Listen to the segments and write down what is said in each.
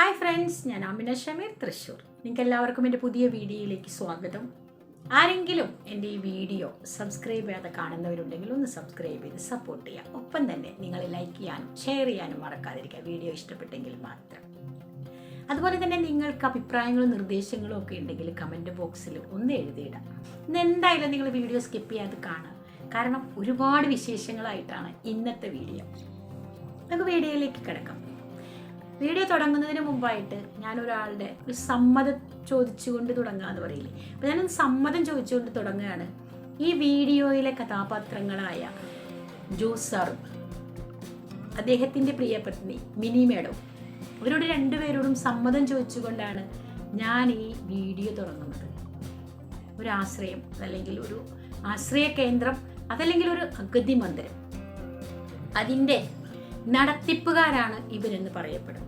Hi friends ഞാൻ അമിന ഷമീർ തൃശ്ശൂർ. നിങ്ങൾക്ക് എല്ലാവർക്കും എന്റെ പുതിയ വീഡിയോയിലേക്ക് സ്വാഗതം. ആരെങ്കിലും എന്റെ ഈ വീഡിയോ സബ്സ്ക്രൈബ് ചെയ്യാതെ കാണുന്നവരുണ്ടെങ്കിൽ ഒന്ന് സബ്സ്ക്രൈബ് ചെയ്ത് സപ്പോർട്ട് ചെയ്യുക ഒപ്പം തന്നെ നിങ്ങൾ ലൈക്ക് ചെയ്യാനും ഷെയർ ചെയ്യാനും മറക്കാതിരിക്കുക. വീഡിയോ ഇഷ്ടപ്പെട്ടെങ്കിൽ മാത്രം. അതുപോലെ തന്നെ നിങ്ങൾക്ക് അഭിപ്രായങ്ങളും നിർദ്ദേശങ്ങളും ഒക്കെ ഉണ്ടെങ്കിൽ കമന്റ് ബോക്സിൽ ഒന്ന് എഴുതിയിടാം. ഇന്ന് എന്തായാലും നിങ്ങൾ വീഡിയോ സ്കിപ്പ് ചെയ്യാതെ കാണുക. കാരണം ഒരുപാട് വിശേഷങ്ങളായിട്ടാണ് ഇന്നത്തെ വീഡിയോ നമുക്ക് വീഡിയോയിലേക്ക് കിടക്കാം. വീഡിയോ തുടങ്ങുന്നതിന് മുമ്പായിട്ട് ഞാൻ ഒരാളുടെ ഒരു സമ്മതം ചോദിച്ചുകൊണ്ട് തുടങ്ങാന്ന് പറയില്ലേ. അപ്പോൾ ഞാനൊന്ന് സമ്മതം ചോദിച്ചുകൊണ്ട് തുടങ്ങുകയാണ്. ഈ വീഡിയോയിലെ കഥാപാത്രങ്ങളായ ജോസ് സാറും അദ്ദേഹത്തിന്റെ പ്രിയപത്നി മിനി മേഡം ഇവരോട് രണ്ടുപേരോടും സമ്മതം ചോദിച്ചുകൊണ്ടാണ് ഞാൻ ഈ വീഡിയോ തുടങ്ങുന്നത്. ഒരു ആശ്രയം അല്ലെങ്കിൽ ഒരു ആശ്രയ കേന്ദ്രം അതല്ലെങ്കിൽ ഒരു അഗതി മന്ദിരം. അതിന്റെ നടത്തിപ്പുകാരാണ് ഇവരെന്ന് പറയപ്പെടും.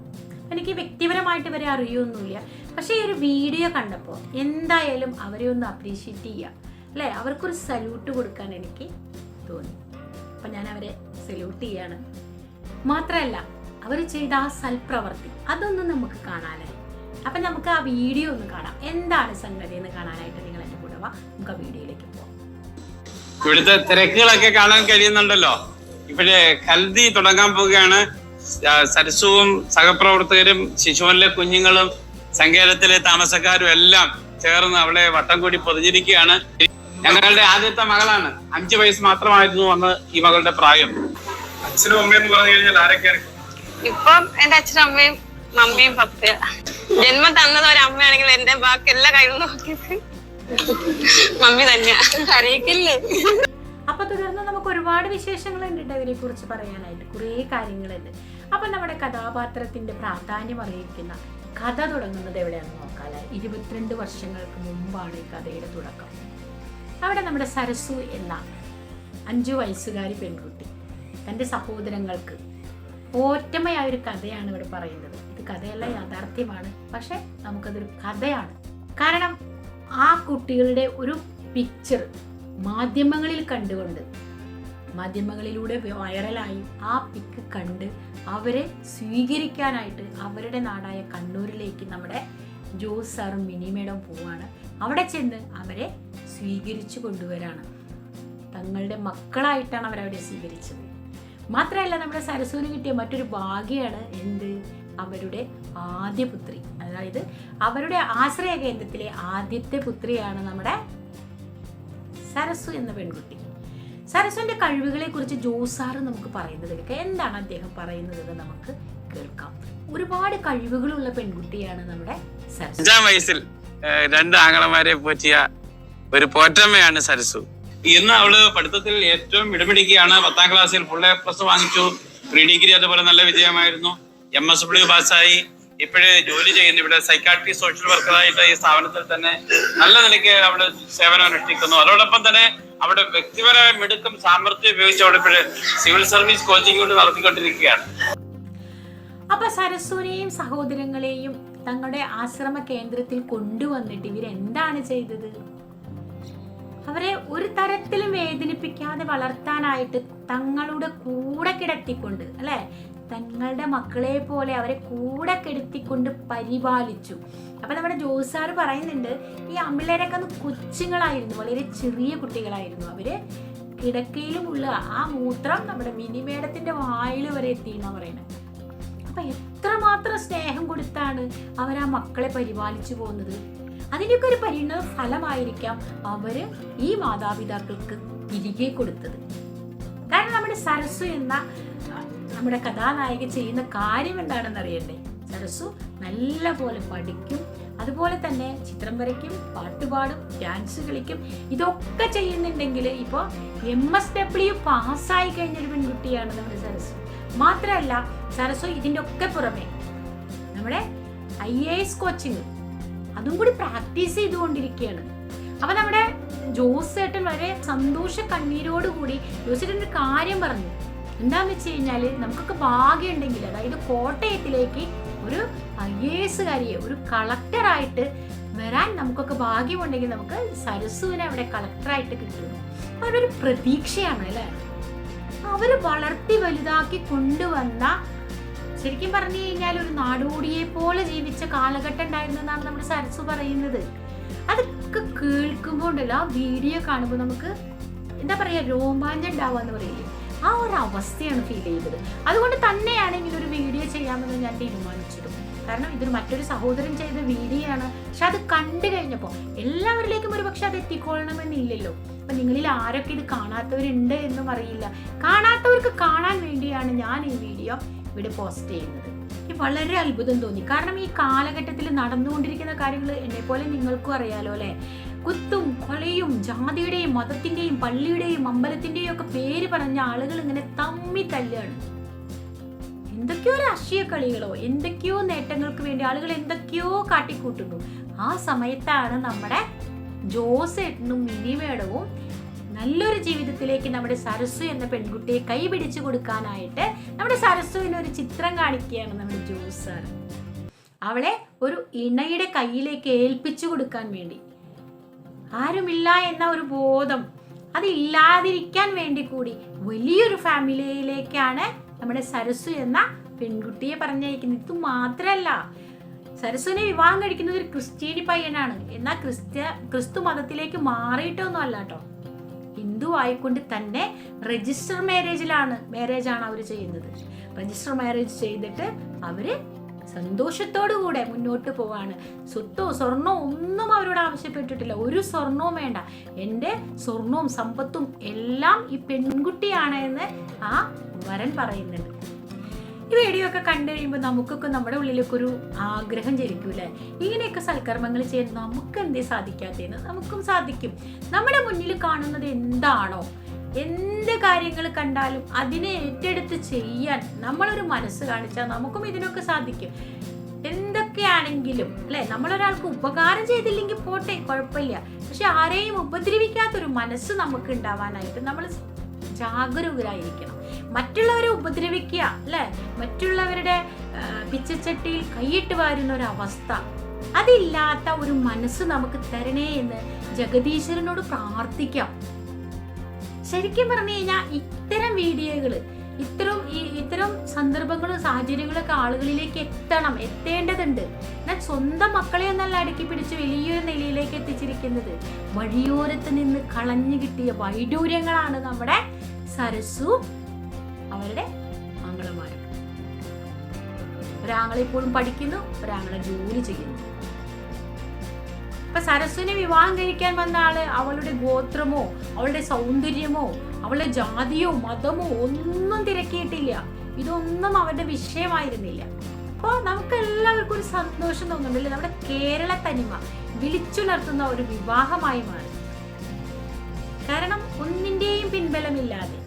എനിക്ക് വ്യക്തിപരമായിട്ട് ഇവരെ അറിയൊന്നുമില്ല. പക്ഷേ ഈ ഒരു വീഡിയോ കണ്ടപ്പോൾ എന്തായാലും അവരെ ഒന്ന് അപ്രീഷിയേറ്റ് ചെയ്യുക അല്ലേ? അവർക്കൊരു സല്യൂട്ട് കൊടുക്കാൻ എനിക്ക് തോന്നി. അപ്പം ഞാൻ അവരെ സല്യൂട്ട് ചെയ്യാണ്. മാത്രമല്ല അവർ ചെയ്ത ആ സൽപ്രവർത്തി അതൊന്നും നമുക്ക് കാണാനായി. അപ്പം നമുക്ക് ആ വീഡിയോ ഒന്ന് കാണാം. എന്താണ് സംഗതി എന്ന് കാണാനായിട്ട് നിങ്ങൾ എന്റെ കൂടെ വാ. നമുക്ക് ആ വീഡിയോയിലേക്ക് പോവാം. ഇവിടുത്തെ തിരക്കുകളൊക്കെ കാണാൻ കഴിയുന്നുണ്ടല്ലോ. ഇപ്പോഴേ ഹൽദി തുടങ്ങാൻ പോവുകയാണ്. സരസുവും സഹപ്രവർത്തകരും ശിശുവനിലെ കുഞ്ഞുങ്ങളും സങ്കേതത്തിലെ താമസക്കാരും എല്ലാം ചേർന്ന് അവളെ വട്ടം കൂടി പൊതിഞ്ഞിരിക്കുകയാണ്. ഞങ്ങളുടെ ആദ്യത്തെ മകളാണ്. അഞ്ചു വയസ്സ് മാത്രമായിരുന്നു അന്ന് ഈ മകളുടെ പ്രായം. അച്ഛനും അമ്മയും പറഞ്ഞു കഴിഞ്ഞാൽ ആരൊക്കെയാണ്? ഇപ്പം എന്റെ അച്ഛനും അമ്മയും മമ്മിയും പപ്പ ജന്മം തന്നത് ഒരു അമ്മയാണെങ്കിൽ എന്റെ ബാക്കി എല്ലാ കഴിവും നോക്കിയത് മമ്മി തന്നെയാ. അറിയിക്കില്ലേ? ഒരുപാട് വിശേഷങ്ങളുണ്ട് ഇവരെ കുറിച്ച് പറയാനായിട്ട്. കുറേ കാര്യങ്ങളുണ്ട്. അപ്പൊ നമ്മുടെ കഥാപാത്രത്തിന്റെ പ്രാധാന്യം അറിയിക്കുന്ന കഥ തുടങ്ങുന്നത് എവിടെയാണെന്ന് നോക്കാല ഇരുപത്തിരണ്ട് വർഷങ്ങൾക്ക് മുമ്പാണ് ഈ കഥയുടെ തുടക്കം. അവിടെ നമ്മുടെ സരസു എന്ന അഞ്ചു വയസ്സുകാരി പെൺകുട്ടി തന്റെ സഹോദരങ്ങൾക്ക് ഓറ്റമയായ ഒരു കഥയാണ് ഇവിടെ പറയുന്നത്. ഇത് കഥയല്ല യാഥാർത്ഥ്യമാണ്. പക്ഷെ നമുക്കതൊരു കഥയാണ്. കാരണം ആ കുട്ടികളുടെ ഒരു പിക്ചർ മാധ്യമങ്ങളിൽ കണ്ടുകൊണ്ട് മാധ്യമങ്ങളിലൂടെ വൈറലായി. ആ പിക്ക് കണ്ട് അവരെ സ്വീകരിക്കാനായിട്ട് അവരുടെ നാടായ കണ്ണൂരിലേക്ക് നമ്മുടെ ജോസ് സാറും മിനി മേഡം പോവാണ്. അവിടെ ചെന്ന് അവരെ സ്വീകരിച്ചു കൊണ്ടുവരാണ്. തങ്ങളുടെ മക്കളായിട്ടാണ് അവരവിടെ സ്വീകരിച്ചത്. മാത്രമല്ല നമ്മുടെ സരസൂന് കിട്ടിയ മറ്റൊരു ഭാഗ്യമാണ് എന്ത്? അവരുടെ ആദ്യ പുത്രി. അതായത് അവരുടെ ആശ്രയ കേന്ദ്രത്തിലെ ആദ്യത്തെ പുത്രിയാണ് നമ്മുടെ സരസു എന്ന പെൺകുട്ടി. സരസുവിന്റെ കഴിവുകളെ കുറിച്ച് ജോസാറ് നമുക്ക് പറയുന്നത് കേൾക്കാം എന്താണ് അദ്ദേഹം പറയുന്നത് എന്ന് നമുക്ക് കേൾക്കാം. ഒരുപാട് കഴിവുകളുള്ള പെൺകുട്ടിയാണ് നമ്മുടെ അഞ്ചാം വയസ്സിൽ ഏഹ്, രണ്ട് ആങ്ങളമാരെ പോറ്റിയ ഒരു പോറ്റമ്മയാണ് സരസു. ഇന്ന് അവൾ പഠിത്തത്തിൽ ഏറ്റവും ഇടപിടിക്കുകയാണ് പത്താം ക്ലാസ്സിൽ ഫുൾ എ പ്ലസ് വാങ്ങിച്ചു. പ്രീ ഡിഗ്രി അതുപോലെ നല്ല വിജയമായിരുന്നു. എം എസ് ഡബ്ല്യു പാസ്സായി ഇപ്പോഴേ ജോലി ചെയ്യുന്ന ഇവിടെ സൈക്കാട്രി സോഷ്യൽ വർക്കറായിട്ട് ഈ സ്ഥാപനത്തിൽ തന്നെ നല്ല നിലയ്ക്ക് അവിടെ സേവനം അനുഷ്ഠിക്കുന്നു. അതോടൊപ്പം തന്നെ അവിടെ വ്യക്തിപരമായ മിടുക്കും സാമർഥ്യം ഉപയോഗിച്ച് അവിടെ ഇപ്പോഴ് സിവിൽ സർവീസ് കോച്ചിങ് കൊണ്ട് നടത്തിക്കൊണ്ടിരിക്കുകയാണ്. അപ്പൊ സരസ്വനെയും സഹോദരങ്ങളെയും തങ്ങളുടെ ആശ്രമ കേന്ദ്രത്തിൽ കൊണ്ടുവന്നിട്ട് ഇവരെന്താണ് ചെയ്തത്? അവരെ ഒരു തരത്തിലും വേദനിപ്പിക്കാതെ വളർത്താനായിട്ട് തങ്ങളുടെ കൂടെ കിടത്തിക്കൊണ്ട് അല്ലെ? തങ്ങളുടെ മക്കളെ പോലെ അവരെ കൂടെ കെടുത്തിക്കൊണ്ട് പരിപാലിച്ചു. അപ്പൊ നമ്മുടെ ജോസാർ പറയുന്നുണ്ട് ഈ അമ്പിളേരൊക്കെ ഒന്ന് കൊച്ചുങ്ങളായിരുന്നു വളരെ ചെറിയ കുട്ടികളായിരുന്നു. അവർ കിടക്കയിലുമുള്ള ആ മൂത്രം നമ്മുടെ മിനിമേടത്തിന്റെ വായിൽ വരെ എത്തിയെന്നാണ് പറയുന്നത്. അപ്പൊ എത്രമാത്രം സ്നേഹം കൊടുത്താണ് അവർ ആ മക്കളെ പരിപാലിച്ചു പോകുന്നത്. അതിന്റെയൊക്കെ ഒരു പരിണത ഫലമായിരിക്കാം അവർ ഈ മാതാപിതാക്കൾക്ക് തിരികെ കൊടുത്തത്. കാരണം നമ്മുടെ സരസ്വ എന്ന നമ്മുടെ കഥാനായിക ചെയ്യുന്ന കാര്യം എന്താണെന്ന് അറിയണ്ടേ? സരസു നല്ല പോലെ പഠിക്കും. അതുപോലെ തന്നെ ചിത്രം വരയ്ക്കും പാട്ടുപാടും ഡാൻസ് കളിക്കും. ഇതൊക്കെ ചെയ്യുന്നുണ്ടെങ്കിൽ ഇപ്പോൾ എം എസ് ഡബ്ല്യു പാസ്സായി കഴിഞ്ഞൊരു പെൺകുട്ടിയാണ് നമ്മുടെ സരസു. മാത്രമല്ല സരസു ഇതിന്റെ ഒക്കെ പുറമെ നമ്മുടെ ഐ എ എസ് കോച്ചിങ് അതും കൂടി പ്രാക്ടീസ് ചെയ്തുകൊണ്ടിരിക്കുകയാണ്. അപ്പൊ നമ്മുടെ ജോസ് ഏട്ടൻ വളരെ സന്തോഷ കണ്ണീരോടുകൂടി ജോസ് ഏട്ടൻ ഒരു കാര്യം പറഞ്ഞു. എന്താന്ന് വെച്ച് കഴിഞ്ഞാൽ നമുക്കൊക്കെ ഭാഗ്യമുണ്ടെങ്കിൽ അതായത് കോട്ടയത്തിലേക്ക് ഒരു ഐ എ എസുകാരിയെ ഒരു കളക്ടറായിട്ട് വരാൻ നമുക്കൊക്കെ ഭാഗ്യമുണ്ടെങ്കിൽ നമുക്ക് സരസുവിനെ അവിടെ കളക്ടറായിട്ട് കിട്ടുന്നു. അവരൊരു പ്രതീക്ഷയാണ് അല്ലേ? അവർ വളർത്തി വലുതാക്കി കൊണ്ടുവന്ന ശരിക്കും പറഞ്ഞു കഴിഞ്ഞാൽ ഒരു നാടോടിയെ പോലെ ജീവിച്ച കാലഘട്ടം ഉണ്ടായിരുന്നു എന്നാണ് നമ്മുടെ സരസു പറയുന്നത്. അതൊക്കെ കേൾക്കുമ്പോൾ ഉണ്ടല്ലോ ആ വീഡിയോ കാണുമ്പോൾ നമുക്ക് എന്താ പറയാ രോമാഞ്ചം ഉണ്ടാവാന്ന് പറയില്ലേ? ആ ഒരു അവസ്ഥയാണ് ഫീൽ ചെയ്തത്. അതുകൊണ്ട് തന്നെയാണ് ഇങ്ങനെ ഒരു വീഡിയോ ചെയ്യാമെന്ന് ഞാൻ തീരുമാനിച്ചിരുന്നു കാരണം ഇതൊരു മറ്റൊരു സഹോദരൻ ചെയ്ത വീഡിയോ ആണ്. പക്ഷെ അത് കണ്ടു കഴിഞ്ഞപ്പോൾ എല്ലാവരിലേക്കും ഒരു പക്ഷെ അത് എത്തിക്കൊള്ളണമെന്നില്ലല്ലോ അപ്പം നിങ്ങളിൽ ആരൊക്കെ ഇത് കാണാത്തവരുണ്ട് എന്നും അറിയില്ല. കാണാത്തവർക്ക് കാണാൻ വേണ്ടിയാണ് ഞാൻ ഈ വീഡിയോ ഇവിടെ പോസ്റ്റ് ചെയ്യുന്നത്. വളരെ അത്ഭുതം തോന്നി. കാരണം ഈ കാലഘട്ടത്തിൽ നടന്നുകൊണ്ടിരിക്കുന്ന കാര്യങ്ങൾ എന്നെ പോലെ നിങ്ങൾക്കും അറിയാലോ അല്ലെ? കുത്തും കൊലയും ജാതിയുടെയും മതത്തിന്റെയും പള്ളിയുടെയും അമ്പലത്തിന്റെയും ഒക്കെ പേര് പറഞ്ഞ ആളുകൾ ഇങ്ങനെ തമ്മി തല്ലുകയാണ്. എന്തൊക്കെയോ രാഷ്ട്രീയ കളികളോ എന്തൊക്കെയോ നേട്ടങ്ങൾക്ക് വേണ്ടി ആളുകൾ എന്തൊക്കെയോ കാട്ടിക്കൂട്ടുന്നു. ആ സമയത്താണ് നമ്മുടെ ജോസേട്ടനും മിനിമേടവും നല്ലൊരു ജീവിതത്തിലേക്ക് നമ്മുടെ സരസു എന്ന പെൺകുട്ടിയെ കൈപിടിച്ചു കൊടുക്കാനായിട്ട് നമ്മുടെ സരസുവിന് ഒരു ചിത്രം കാണിക്കുകയാണ് നമ്മുടെ ജോസ് സാർ അവളെ ഒരു ഇണയുടെ കയ്യിലേക്ക് ഏൽപ്പിച്ചു കൊടുക്കാൻ വേണ്ടി. ആരുമില്ല എന്ന ഒരു ബോധം അതില്ലാതിരിക്കാൻ വേണ്ടി കൂടി വലിയൊരു ഫാമിലിയിലേക്കാണ് നമ്മുടെ സരസു എന്ന പെൺകുട്ടിയെ പറഞ്ഞയക്കുന്നത്. ഇത് മാത്രല്ല സരസുവിനെ വിവാഹം കഴിക്കുന്നത് ഒരു ക്രിസ്ത്യാനി പയ്യനാണ്. എന്നാൽ ക്രിസ്ത്യ ക്രിസ്തു മതത്തിലേക്ക് മാറിയിട്ടൊന്നും അല്ല കേട്ടോ. ഹിന്ദു ആയിക്കൊണ്ട് തന്നെ രജിസ്റ്റർ മാരേജിലാണ് മാരേജാണ് അവർ ചെയ്യുന്നത്. രജിസ്റ്റർ മാരേജ് ചെയ്തിട്ട് അവർ സന്തോഷത്തോടു കൂടെ മുന്നോട്ട് പോവാണ്. സ്വത്തോ സ്വർണോ ഒന്നും അവരോട് ആവശ്യപ്പെട്ടിട്ടില്ല. ഒരു സ്വർണവും വേണ്ട. എന്റെ സ്വർണവും സമ്പത്തും എല്ലാം ഈ പെൺകുട്ടിയാണ് എന്ന് ആ വരൻ പറയുന്നുണ്ട്. ഈ വീഡിയോ ഒക്കെ കണ്ടു കഴിയുമ്പോൾ നമുക്കൊക്കെ നമ്മുടെ ഉള്ളിലൊക്കെ ഒരു ആഗ്രഹം ജനിക്കൂലേ ഇങ്ങനെയൊക്കെ സൽക്കർമ്മങ്ങൾ ചെയ്യാൻ നമുക്ക് എന്തേ സാധിക്കാത്തതെന്ന് നമുക്കും സാധിക്കും. നമ്മുടെ മുന്നിൽ കാണുന്നത് എന്താണോ? എന്ത് കാര്യങ്ങൾ കണ്ടാലും അതിനെ ഏറ്റെടുത്ത് ചെയ്യാൻ നമ്മളൊരു മനസ്സ് കാണിച്ചാൽ നമുക്കും ഇതിനൊക്കെ സാധിക്കും. എന്തൊക്കെയാണെങ്കിലും അല്ലെ? നമ്മളൊരാൾക്ക് ഉപകാരം ചെയ്തില്ലെങ്കിൽ പോട്ടെ കുഴപ്പമില്ല. പക്ഷെ ആരെയും ഉപദ്രവിക്കാത്തൊരു മനസ്സ് നമുക്ക് ഉണ്ടാവാനായിട്ട് നമ്മൾ ജാഗരൂകരായിരിക്കണം. മറ്റുള്ളവരെ ഉപദ്രവിക്കുക അല്ലെ? മറ്റുള്ളവരുടെ പിച്ചച്ചട്ടിയിൽ കൈയിട്ട് വാരുന്ന ഒരു അവസ്ഥ. അതില്ലാത്ത ഒരു മനസ്സ് നമുക്ക് തരണേ എന്ന് ജഗദീശ്വരനോട് പ്രാർത്ഥിക്കാം. ശരിക്കും പറഞ്ഞു കഴിഞ്ഞാൽ ഇത്തരം വീഡിയോകൾ ഇത്തരം ഈ ഇത്തരം സന്ദർഭങ്ങളും സാഹചര്യങ്ങളൊക്കെ ആളുകളിലേക്ക് എത്തണം എത്തേണ്ടതുണ്ട്. എന്നാൽ സ്വന്തം മക്കളെ ഒന്നല്ല അടുക്കി പിടിച്ച് വലിയൊരു നിലയിലേക്ക് എത്തിച്ചിരിക്കുന്നത്. വഴിയോരത്ത് നിന്ന് കളഞ്ഞു കിട്ടിയ വൈഡൂര്യങ്ങളാണ് നമ്മുടെ സരസു അവരുടെ ആംഗളമാരും ഒരാങ്ങളിപ്പോഴും പഠിക്കുന്നു ഒരാങ്ങളെ ജോലി ചെയ്യുന്നു. ഇപ്പൊ സരസ്വനെ വിവാഹം കഴിക്കാൻ വന്ന ആൾ അവളുടെ ഗോത്രമോ അവളുടെ സൗന്ദര്യമോ അവളുടെ ജാതിയോ മതമോ ഒന്നും തിരക്കിയിട്ടില്ല. ഇതൊന്നും അവരുടെ വിഷയമായിരുന്നില്ല. അപ്പോൾ നമുക്ക് എല്ലാവർക്കും ഒരു സന്തോഷം തോന്നുന്നുണ്ടല്ലേ നമ്മുടെ കേരള തനിമ വിളിച്ചുണർത്തുന്ന ഒരു വിവാഹമായി മാറി കാരണം ഒന്നിന്റെയും പിൻബലമില്ലാതെ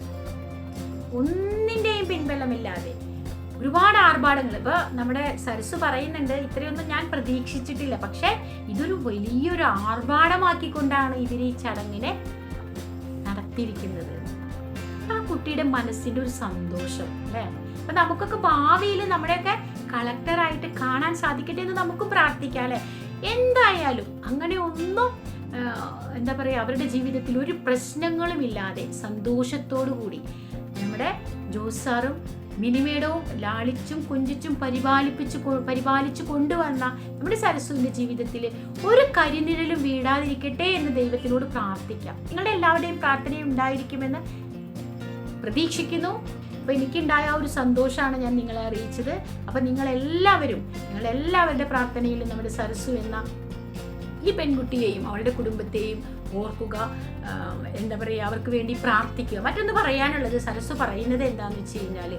ഒന്നിന്റെയും പിൻബലമില്ലാതെ ഒരുപാട് ആർഭാടങ്ങൾ. ഇപ്പൊ നമ്മുടെ സരസ് പറയുന്നുണ്ട് ഇത്രയൊന്നും ഞാൻ പ്രതീക്ഷിച്ചിട്ടില്ല. പക്ഷെ ഇതൊരു വലിയൊരു ആർഭാടമാക്കിക്കൊണ്ടാണ് ഇവർ ഈ ചടങ്ങിനെ നടത്തിയിരിക്കുന്നത്. ആ കുട്ടിയുടെ മനസ്സിന്റെ ഒരു സന്തോഷം അല്ലേ? അപ്പൊ നമുക്കൊക്കെ ഭാവിയിൽ നമ്മുടെയൊക്കെ കളക്ടറായിട്ട് കാണാൻ സാധിക്കട്ടെ എന്ന് നമുക്കും പ്രാർത്ഥിക്കാം അല്ലെ? എന്തായാലും അങ്ങനെ ഒന്നും എന്താ പറയുക അവരുടെ ജീവിതത്തിൽ ഒരു പ്രശ്നങ്ങളും ഇല്ലാതെ സന്തോഷത്തോടു കൂടി നമ്മുടെ ജോസാറും സാറും മിനിമേടവും ലാളിച്ചും കുഞ്ചിച്ചും പരിപാലിപ്പിച്ചു പരിപാലിച്ചു കൊണ്ടുവന്ന നമ്മുടെ സരസ്വതിന്റെ ജീവിതത്തിൽ ഒരു കരിനിഴലും വീടാതിരിക്കട്ടെ എന്ന് ദൈവത്തിനോട് പ്രാർത്ഥിക്കാം. നിങ്ങളുടെ എല്ലാവരുടെയും പ്രാർത്ഥനയും ഉണ്ടായിരിക്കുമെന്ന് പ്രതീക്ഷിക്കുന്നു. അപ്പൊ എനിക്കുണ്ടായ ഒരു സന്തോഷമാണ് ഞാൻ നിങ്ങളെ അറിയിച്ചത്. അപ്പൊ നിങ്ങളെല്ലാവരും നിങ്ങളെല്ലാവരുടെ പ്രാർത്ഥനയിലും നമ്മുടെ സരസ്വ എന്ന ഈ പെൺകുട്ടിയെയും അവളുടെ കുടുംബത്തെയും ഓർക്കുക എന്താ പറയുക അവർക്ക് വേണ്ടി പ്രാർത്ഥിക്കുക. മറ്റൊന്ന് പറയാനുള്ളത് സരസ് പറയുന്നത് എന്താണെന്ന് വെച്ച് കഴിഞ്ഞാൽ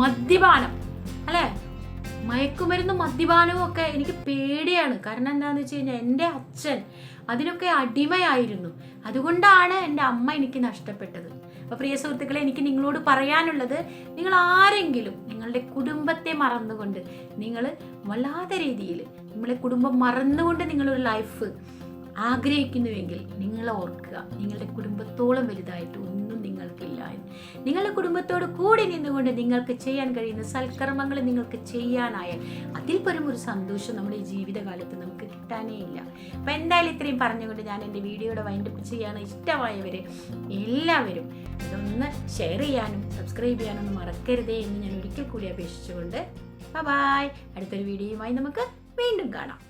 മദ്യപാനം അല്ലേ? മയക്കുമരുന്നും മദ്യപാനവും ഒക്കെ എനിക്ക് പേടിയാണ്. കാരണം എന്താണെന്ന് വെച്ച് കഴിഞ്ഞാൽ എന്റെ അച്ഛൻ അതിനൊക്കെ അടിമയായിരുന്നു. അതുകൊണ്ടാണ് എന്റെ അമ്മ എനിക്ക് നഷ്ടപ്പെട്ടത്. അപ്പോൾ പ്രിയ സുഹൃത്തുക്കളെ എനിക്ക് നിങ്ങളോട് പറയാനുള്ളത് നിങ്ങൾ ആരെങ്കിലും നിങ്ങളുടെ കുടുംബത്തെ മറന്നുകൊണ്ട് നിങ്ങൾ വല്ലാത്ത രീതിയിൽ നിങ്ങളെ കുടുംബം മറന്നുകൊണ്ട് നിങ്ങളൊരു ലൈഫ് ആഗ്രഹിക്കുന്നുവെങ്കിൽ നിങ്ങൾ ഓർക്കുക നിങ്ങളുടെ കുടുംബത്തോളം വലുതായിട്ട് ഒന്നും നിങ്ങൾക്കില്ല. നിങ്ങളുടെ കുടുംബത്തോട് കൂടി നിന്നുകൊണ്ട് നിങ്ങൾക്ക് ചെയ്യാൻ കഴിയുന്ന സൽക്കർമ്മങ്ങൾ നിങ്ങൾക്ക് ചെയ്യാനായാൽ അതിൽ പരം ഒരു സന്തോഷം നമ്മുടെ ഈ ജീവിതകാലത്ത് നമുക്ക് കിട്ടാനേ ഇല്ല. അപ്പം എന്തായാലും ഇത്രയും പറഞ്ഞുകൊണ്ട് ഞാൻ എന്റെ വീഡിയോയുടെ വൈൻഡപ്പ് ചെയ്യാൻ ഇഷ്ടമായവർ എല്ലാവരും ഇതൊന്ന് ഷെയർ ചെയ്യാനും സബ്സ്ക്രൈബ് ചെയ്യാനൊന്നും മറക്കരുതേ എന്ന് ഞാൻ ഒരിക്കൽ കൂടി അപേക്ഷിച്ചുകൊണ്ട്. ബൈ അടുത്തൊരു വീഡിയോയുമായി നമുക്ക് വീണ്ടും കാണാം.